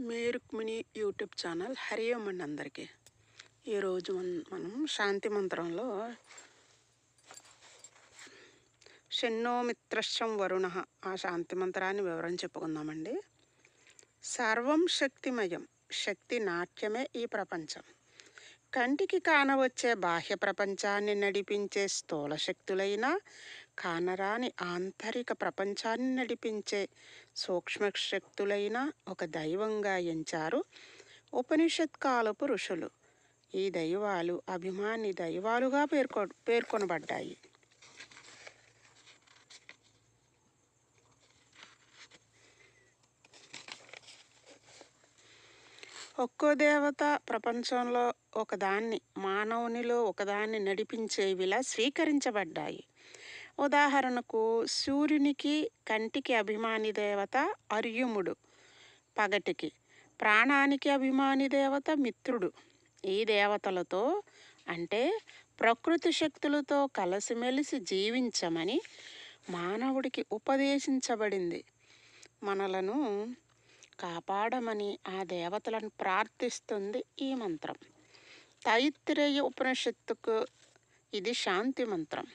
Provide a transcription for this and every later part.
మీ Rukmini YouTube channel Hari Om అండి అందరికీ. ఈరోజు మన- మనం శాంతి మంత్రంలో షణ్ణోమిత్రశం వరుణ ఆ శాంతి మంత్రాన్ని వివరం చెప్పుకుందామండి. సర్వం శక్తిమయం శక్తి నాట్యమే ఈ ప్రపంచం. కంటికి కానవచ్చే బాహ్య ప్రపంచాన్ని నడిపించే స్థూల శక్తులైన కానరాని ఆంతరిక ప్రపంచాన్ని నడిపించే సూక్ష్మ శక్తులైన ఒక దైవంగా ఎంచారు ఉపనిషత్ కాలపు ఋషులు ఈ దైవాలు అభిమాని దైవాలుగా పేర్కొ పేర్కొనబడ్డాయి. ఒక్కో దేవత ప్రపంచంలో ఒకదాన్ని మానవునిలో ఒకదాన్ని నడిపించేవిలా స్వీకరించబడ్డాయి. ఉదాహరణకు సూర్యునికి కంటికి అభిమాని దేవత అర్యుముడు పగటికి ప్రాణానికి అభిమాని దేవత మిత్రుడు. ఈ దేవతలతో అంటే ప్రకృతి శక్తులతో కలిసిమెలిసి జీవించమని మానవుడికి ఉపదేశించబడింది. మనలను కాపాడమని ఆ దేవతలను ప్రార్థిస్తుంది ఈ మంత్రం. తైత్రేయ ఉపనిషత్తుకు ఇది శాంతి మంత్రం.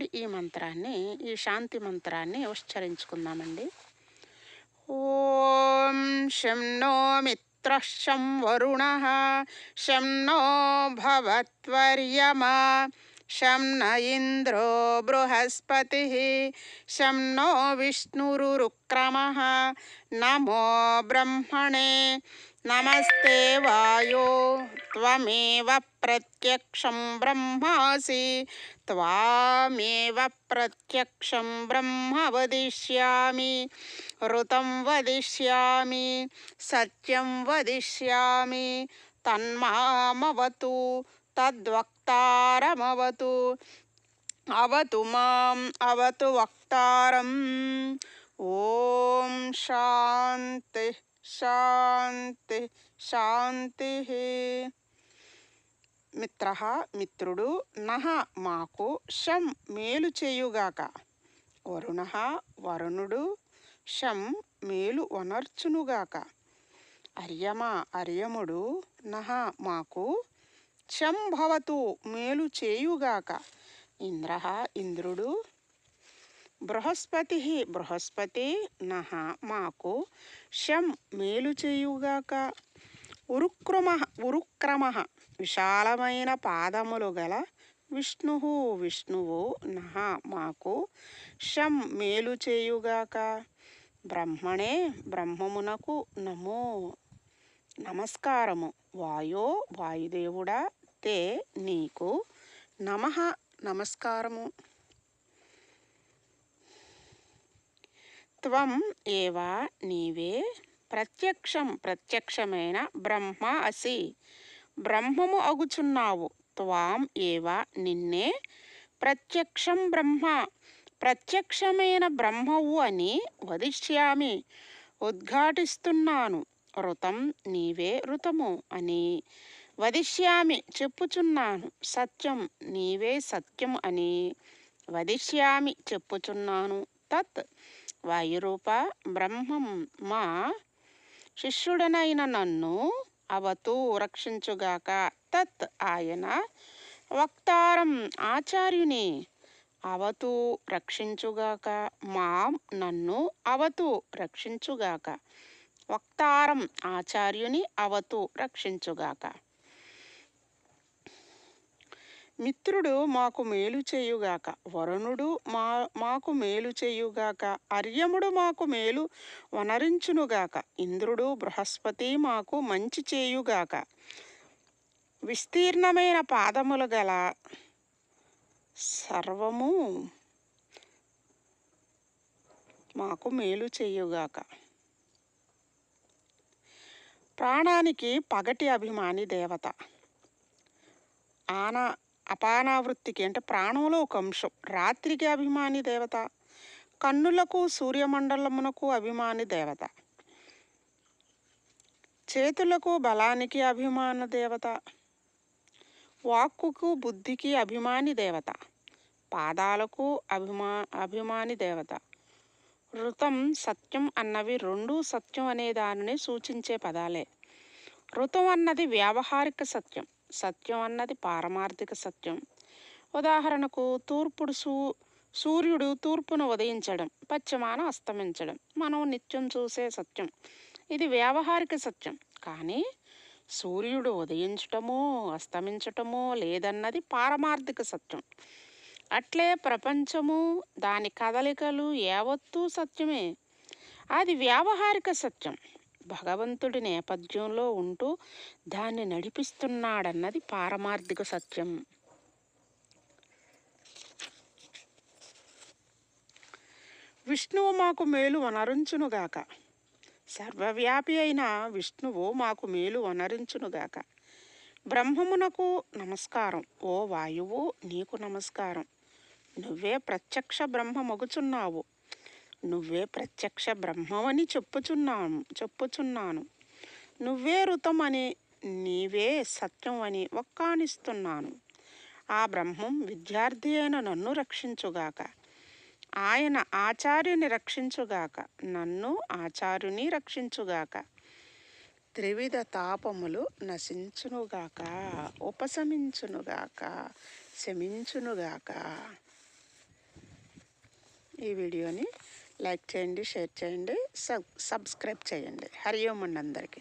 ఇప్పుడు ఈ మంత్రాన్ని ఈ శాంతి మంత్రాన్ని ఉచ్చరించుకుందామండి. ఓం శం నో మిత్ర శం వరుణ శం నో భవత్వర్యమా శం న ఇంద్రో బృహస్పతి శం నో విష్ణురుక్రమ నమో బ్రహ్మణే నమస్తే వాయో త్వమేవ ప్రత్యక్షం బ్రహ్మాసి త్వామేవ ప్రత్యక్షం బ్రహ్మ వదిష్యామి ఋతం వదిష్యామి సత్యం వదిష్యామి తన్మామవతు తద్వక్తారమవతు అవతు మాం అవతు వక్తారం ఓం శాంతి శాంతి శాంతి మిత్ర మిత్రుడు నహ మాకు షం మేలు చేయుగాక. వరుణ వరుణుడు షం మేలు వనర్చునుగాక. అర్యమ అర్యముడు నహ మాకు శం భవతు మేలు చేయుగాక. ఇంద్ర ఇంద్రుడు బృహస్పతి బృహస్పతి నహ మాకు శం మేలు చేయుగాక. ఉరుక్రమ ఉరుక్రమ విశాలమైన పాదములు గల విష్ణువు విష్ణువు నహ మాకు శం మేలు చేయుగాక. బ్రహ్మణే బ్రహ్మమునకు నమో. నమస్కారము. వాయో వాయుదేవుడా తే నీకు నమ. నమస్కారము. త్వం ఏవా నీవే. ప్రత్యక్షం ప్రత్యక్షమైన బ్రహ్మ అసి. బ్రహ్మము అగుచున్నావు. త్వాం ఏవ నిన్నే ప్రత్యక్షం బ్రహ్మ. ప్రత్యక్షమైన బ్రహ్మవు అని వదిష్యామి ఉద్ఘాటిస్తున్నాను. ఋతం నీవే ఋతము అని వదిష్యామి చెప్పుచున్నాను. సత్యం నీవే సత్యం అని వదిష్యామి చెప్పుచున్నాను. తత్ వాయురూప బ్రహ్మం మా శిష్యుడనైన నన్ను అవతు రక్షించుగాక. తత్ ఆయన వక్తారం ఆచార్యుని అవతు రక్షించుగాక మాం నన్ను అవతు రక్షించుగాక. వక్తారం ఆచార్యుని అవతు రక్షించుగాక. మిత్రుడు మాకు మేలు చేయుగాక వరుణుడు మా మాకు మేలు చేయుగాక అర్యముడు మాకు మేలు వనరించునుగాక ఇంద్రుడు బృహస్పతి మాకు మంచి చేయుగాక. విస్తీర్ణమైన పాదములు గల సర్వము మాకు మేలు చేయుగాక. ప్రాణానికి పగటి అభిమాని దేవత. ఆన అపానావృత్తికి అంటే ప్రాణంలో ఒక అంశం. రాత్రికి అభిమాని దేవత కన్నులకు సూర్యమండలమునకు అభిమాని దేవత చేతులకు బలానికి అభిమాన దేవత వాక్కుకు బుద్ధికి అభిమాని దేవత పాదాలకు అభిమా అభిమాని దేవత. ఋతం సత్యం అన్నవి రెండు సత్యం అనే దానిని సూచించే పదాలే. ఋతం అన్నది వ్యావహారిక సత్యం. సత్యం అన్నది పారమార్థిక సత్యం. ఉదాహరణకు తూర్పుడు సూ సూర్యుడు తూర్పును ఉదయించడం పశ్చిమాన అస్తమించడం మనం నిత్యం చూసే సత్యం. ఇది వ్యావహారిక సత్యం. కానీ సూర్యుడు ఉదయించటమో అస్తమించటమో లేదన్నది పారమార్థిక సత్యం. అట్లే ప్రపంచము దాని కదలికలు యావత్తూ సత్యమే. అది వ్యావహారిక సత్యం. భగవంతుడి నేపథ్యంలో ఉంటూ దాన్ని నడిపిస్తున్నాడన్నది పారమార్థిక సత్యం. విష్ణువు మాకు మేలు వనరించునుగాక. సర్వవ్యాపి అయిన విష్ణువు మాకు మేలు వనరించునుగాక. బ్రహ్మమునకు నమస్కారం. ఓ వాయువు నీకు నమస్కారం. నువ్వే ప్రత్యక్ష బ్రహ్మ మగుచున్నావు. నువ్వే ప్రత్యక్ష బ్రహ్మమని చెప్పుచున్నాను చెప్పుచున్నాను. నువ్వే ఋతమని నీవే సత్యం అని ఒక్కానిస్తున్నాను. ఆ బ్రహ్మం విద్యార్థి అయిన నన్ను రక్షించుగాక. ఆయన ఆచార్యుని రక్షించుగాక. నన్ను ఆచార్యుని రక్షించుగాక. త్రివిధ తాపములు నశించునుగాక. ఉపశమించునుగాక. శమించునుగాక. ఈ వీడియోని లైక్ చేయండి షేర్ చేయండి సబ్ సబ్స్క్రైబ్ చేయండి. హరి ఓం అండి అందరికీ.